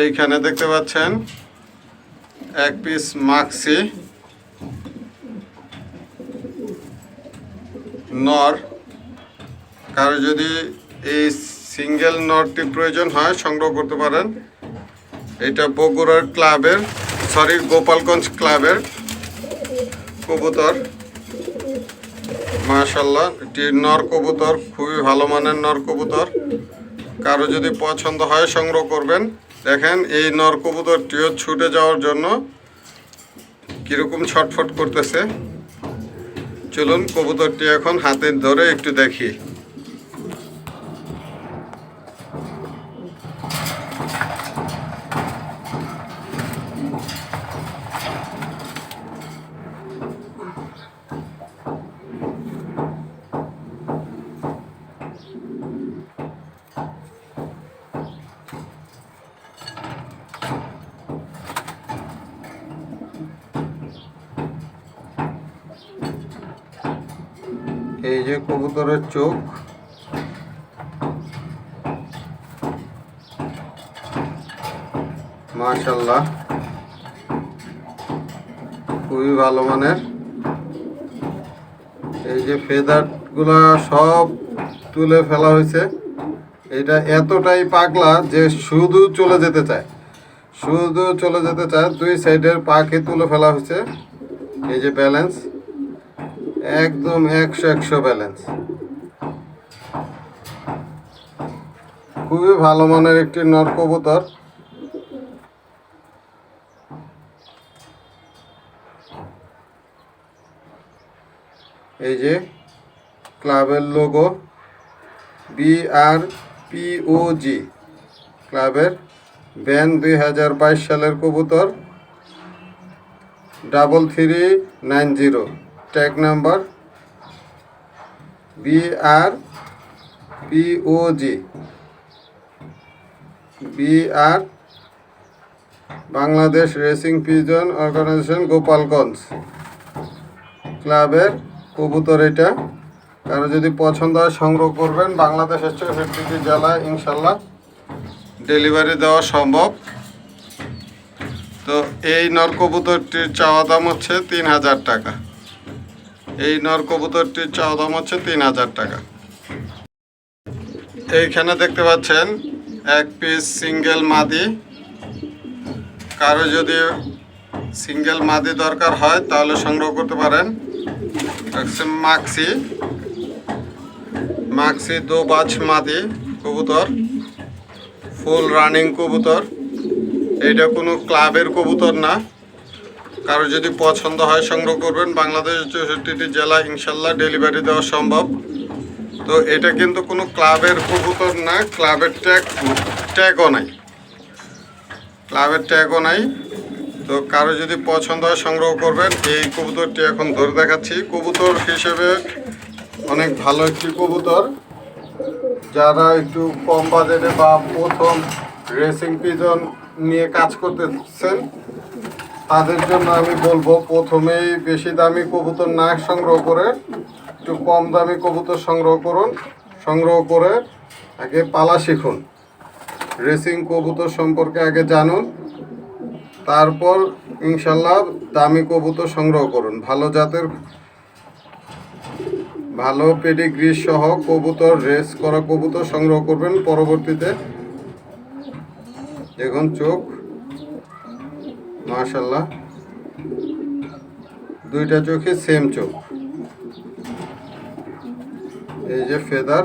এইখানে দেখতে পাচ্ছেন এক পিস মাক্সি, নর। কারও যদি এই সিঙ্গেল নরটি প্রয়োজন হয়, সংগ্রহ করতে পারেন। এটা বগুড়ার ক্লাবের, সরি, গোপালগঞ্জ ক্লাবের কবুতর। মাশাল্লাহ এটি নর কবুতর, খুবই ভালো মানের নর কবুতর। কারও যদি পছন্দ হয়, সংগ্রহ করবেন। দেখেন, এই নর কবুতরটিও ছুটে যাওয়ার জন্য কীরকম ছটফট করতেছে। চলুন, কবুতরটি এখন হাতে ধরে একটু দেখি। এই যে কবুতরের চোখ। মাশাল্লাহ খুবই ভালো মানের। এই যে ফেদারগুলা সব তুলে ফেলা হয়েছে। এটা এতটাই পাগলা যে শুধু চলে যেতে চায়। শুধু চলে যেতে চায়, দুই সাইডের পাখি তুলে ফেলা হয়েছে। এই যে ব্যালেন্স। একদম একশো একশো ব্যালেন্স খুবই ভালো মানের একটি নর কবুতর। এই যে ক্লাবের লোগো বি আর পিওজি ক্লাবের ব্যান দুই হাজার বাইশ সালের কবুতর double three nine zero tag number B R POG B R Bangladesh racing pigeon organisation Gopalganj ক্লাবের কবুতর এটা। কারও যদি পছন্দ হয়, সংগ্রহ করবেন। বাংলাদেশের চৌষট্টিটি জেলায় ইনশাল্লাহ ডেলিভারি দেওয়া সম্ভব। তো এই নর কবুতরটির চাওয়া দাম হচ্ছে তিন হাজার টাকা। এই নর কবুতরটির চাওয়া দাম হচ্ছে তিন হাজার টাকা। এইখানে দেখতে পাচ্ছেন এক পিস সিঙ্গেল মাদি। কারও যদি সিঙ্গেল মাদি দরকার হয়, তাহলে সংগ্রহ করতে পারেন। মাক্সি। মাক্সি দো বাজ মাদি কবুতর। ফুল রানিং কবুতর। এটা কোনো ক্লাবের কবুতর না। কারও যদি পছন্দ হয় সংগ্রহ করবেন। বাংলাদেশের চৌষট্টিটি জেলা ইনশাল্লাহ ডেলিভারি দেওয়া সম্ভব। তো এটা কিন্তু কোনো ক্লাবের কবুতর না, ক্লাবের ট্যাগ ট্যাগও নাই। ক্লাবের ট্যাগও নাই। তো কারও যদি পছন্দ হয় সংগ্রহ করবেন। এই কবুতরটি এখন ধরে দেখাচ্ছি। কবুতর হিসেবে অনেক ভালো একটি কবুতর। যারা একটু কম বাজেটে বা প্রথম রেসিং পিজন নিয়ে কাজ করতেছেন তাদের জন্য আমি বলব, প্রথমেই বেশি দামি কবুতর না সংগ্রহ করে, একটু কম দামি কবুতর সংগ্রহ করুন, সংগ্রহ করে আগে পালা শিখুন। রেসিং কবুতর সম্পর্কে আগে জানুন, তারপর ইনশাল্লাহ দামি কবুতর সংগ্রহ করুন। ভালো জাতের, ভালো পেডিগ্রি সহ কবুতর রেস করা কবুতর সংগ্রহ করবেন পরবর্তীতে। দেখুন চোখ। মাশাল্লাহ দুইটা চোখে সেম চোখ। এই যে ফেদার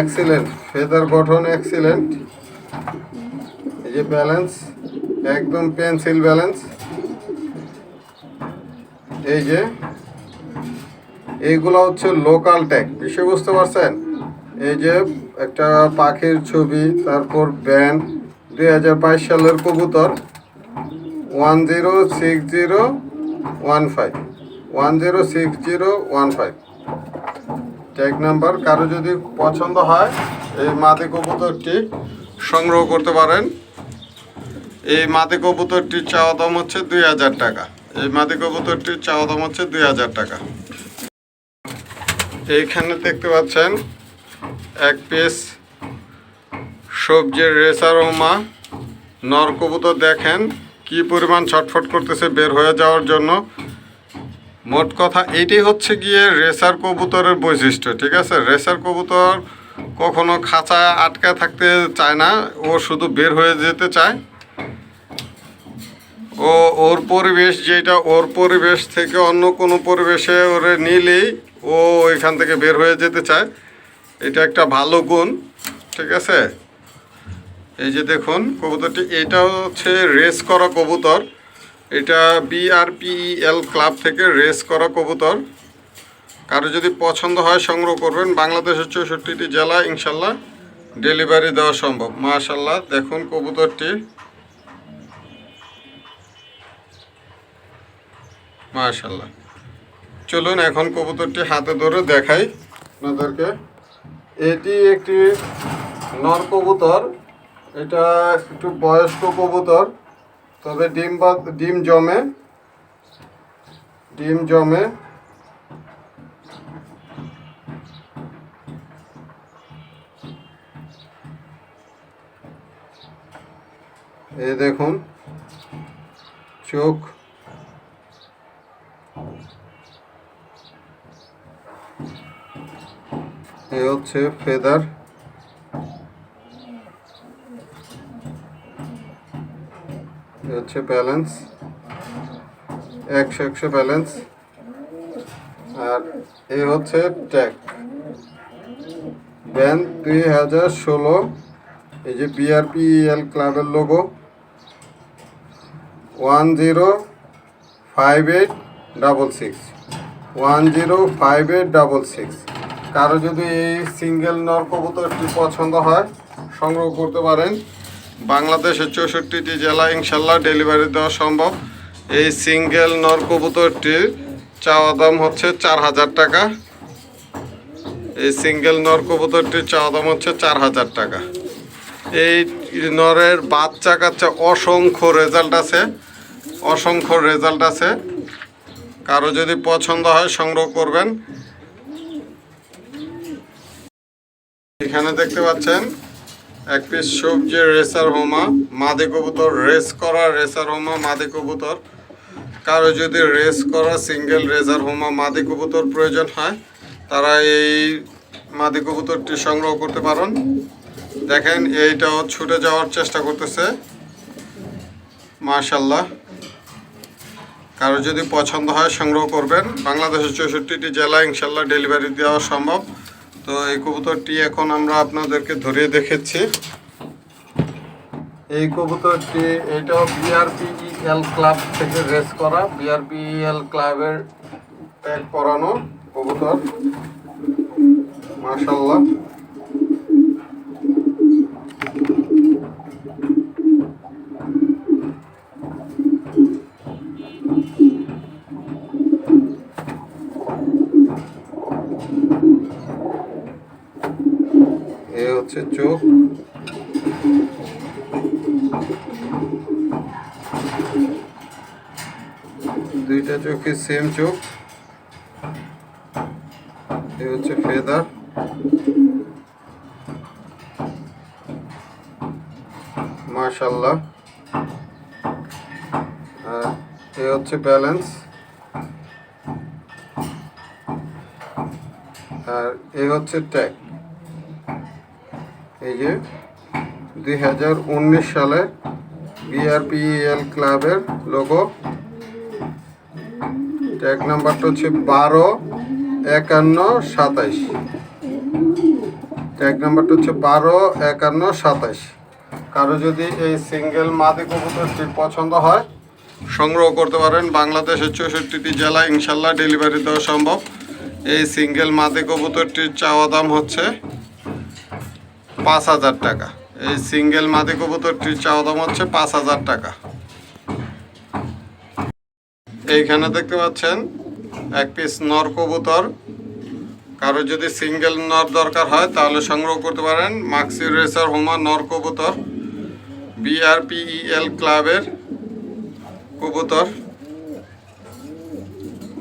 এক্সিলেন্ট ফেদার গঠন এক্সিলেন্ট এই যে ব্যালেন্স একদম পেন্সিল ব্যালেন্স এই যে, এইগুলো হচ্ছে লোকাল ট্যাগ বিষয় বুঝতে পারছেন? এই যে একটা পাখির ছবি, তারপর ব্যান্ড দুই হাজার বাইশ সালের কবুতর one zero six zero one five, one zero six zero one five. Tag number কারও যদি পছন্দ হয় এই মাদি কবুতরটি সংগ্রহ করতে পারেন। এই মাদি কবুতরটির চাওয়া দাম হচ্ছে দুই হাজার টাকা। এই মাদি কবুতরটির চাওয়া দাম হচ্ছে দুই হাজার টাকা। এইখানে দেখতে পাচ্ছেন এক পিস সবজির রেসার ওমা নর কবুতর দেখেন, কি পরিমাণ ছটফট করতেছে বের হয়ে যাওয়ার জন্য। মোট কথা, এটি হচ্ছে গিয়ে রেসার কবুতরের বৈশিষ্ট্য, ঠিক আছে? রেসার কবুতর কখনো খাঁচা আটকায় থাকতে চায় না, ও শুধু বের হয়ে যেতে চায়। ও ওর পরিবেশ যেটা, ওর পরিবেশ থেকে অন্য কোনো পরিবেশে ওরে নিলেই ও ওইখান থেকে বের হয়ে যেতে চায়। এটা একটা ভালো গুণ, ঠিক আছে? এই যে দেখুন কবুতরটি, এটা হচ্ছে রেস করা কবুতর। এটা বিআরপিএল ক্লাব থেকে রেস করা কবুতর। কারও যদি পছন্দ হয় সংগ্রহ করবেন। বাংলাদেশের চৌষট্টিটি জেলা ইনশাল্লাহ ডেলিভারি দেওয়া সম্ভব। মাশাল্লাহ, দেখুন কবুতরটি। মাশাল্লাহ। চলুন এখন কবুতরটি হাতে ধরে দেখাই আপনাদেরকে। এটি একটি নর কবুতর। এটা একটু বয়স্ক কবুতর, তবে ডিম বা, ডিম জমে। ডিম জমে। এ দেখুন, চোখ। এ হচ্ছে ফেদার। হচ্ছে ব্যালেন্স একশো একশো ব্যালেন্স আর এ হচ্ছে ট্যাগ ব্যান দুই হাজার ষোলো, এই যে বিআরপিএল ক্লাবের logo one zero five eight double six one zero five eight double six কারও যদি এই সিঙ্গেল নর কবুতরটি পছন্দ হয়, সংগ্রহ করতে পারেন। বাংলাদেশের চৌষট্টিটি জেলা ইনশাল্লাহ ডেলিভারি দেওয়া সম্ভব। এই সিঙ্গেল নর কবুতরটির চাওয়া দাম হচ্ছে চার হাজার টাকা। এই সিঙ্গেল নর কবুতরটির চাওয়া দাম হচ্ছে চার হাজার টাকা। এই নরের বাচ্চা কাচ্চা অসংখ্য রেজাল্ট আছে, অসংখ্য রেজাল্ট আছে। কারও যদি পছন্দ হয় সংগ্রহ করবেন। এখানে দেখতে পাচ্ছেন এক পিস সবজি রেসার হোমা, মাদি কবুতর রেস করা, রেসার হোমা, মাদি কবুতর। কারও যদি রেস করা সিঙ্গেল রেসার হোমা, মাদি কবুতর প্রয়োজন হয়, তারা এই মাদি কবুতরটি সংগ্রহ করতে পারেন। দেখেন, এইটাও ছুটে যাওয়ার চেষ্টা করতেছে। মাশাল্লাহ কারও যদি পছন্দ হয়, সংগ্রহ করবেন। বাংলাদেশের চৌষট্টিটি জেলা ইনশাল্লাহ ডেলিভারি দেওয়া সম্ভব। তো এই কবুতরটি এখন আমরা আপনাদেরকে ধরে দেখেছি। এই কবুতরটি এটাও বিআরপিএল ক্লাব থেকে রেস করা। বিআরপিএল ক্লাবের ট্যাগ করানো কবুতর। মাশাল্লাহ এ হচ্ছে চোখ। দুইটা চোখে সেম চোখ। এ হচ্ছে ফেদার মাশাল্লাহ এ হচ্ছে ব্যালেন্স আর এ হচ্ছে ট্যাগ এই যে দুই হাজার উনিশ সালে বিআরপিএল ক্লাবের লোগো ট্যাগ নাম্বারটা হচ্ছে বারো একান্ন সাতাইশ। ট্যাগ নাম্বারটা হচ্ছে বারো একান্ন সাতাইশ। কারও যদি এই সিঙ্গেল মাদি কবুতরটি পছন্দ হয়, সংগ্রহ করতে পারেন বাংলাদেশের চৌষট্টিটি জেলা ইনশাল্লাহ ডেলিভারি দেওয়া সম্ভব। এই সিঙ্গেল মাদি কবুতরটির চাওয়া দাম হচ্ছে পাঁচ হাজার টাকা। এই সিঙ্গেল মাদি কবুতরটির চাওয়া দাম হচ্ছে পাঁচ হাজার টাকা। এইখানে দেখতে পাচ্ছেন, এক পিস নর কবুতর। কারও যদি সিঙ্গেল নর দরকার হয়, তাহলে সংগ্রহ করতে পারেন মাক্সি রেসার হোমা নর কবুতর। বিআরপিইএল ক্লাবের কবুতর।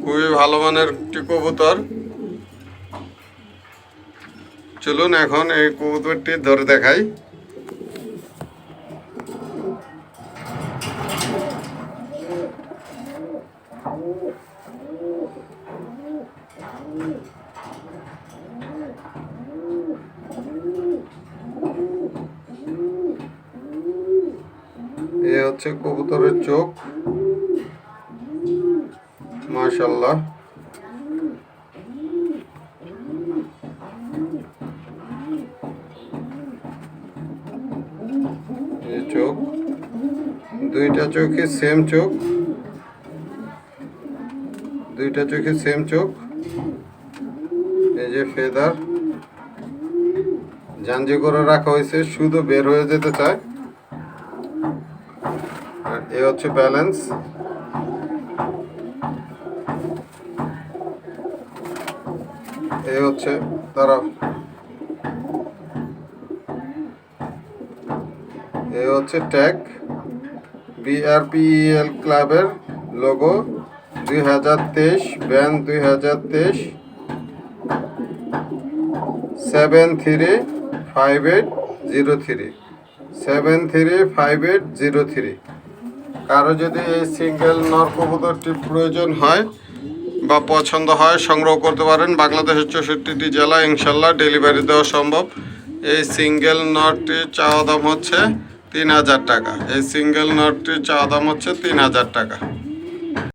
খুবই ভালো মানের একটি কবুতর। চলুন এখন এই কবুতরটি ধরে দেখাই। এ হচ্ছে কবুতরের চোখ। মাশাল্লাহ এই চোখ। দুইটা চোখে সেম চোখ। দুইটা চোখে সেম চোখ। এই যে ফেদার জাঞ্জি করে রাখা হয়েছে, শুধু বের হয়ে যেতে চায়। আর এ হচ্ছে ব্যালেন্স এ হচ্ছে তারা হচ্ছে ট্যাগ। বিআরপিএল ক্লাবের লোগো দুই হাজার তেইশ ব্যান দুই হাজার তেইশ seven three five eight zero three seven three five eight zero three কারও যদি এই সিঙ্গেল নর কবুতরটি প্রয়োজন হয় বা পছন্দ হয়, সংগ্রহ করতে পারেন। বাংলাদেশের চৌষট্টিটি জেলা ইনশাল্লাহ ডেলিভারি দেওয়া সম্ভব। এই সিঙ্গেল নটটির চাওয়া দাম হচ্ছে তিন হাজার টাকা। এই সিঙ্গেল নোটটির চা দাম হচ্ছে তিন হাজার টাকা।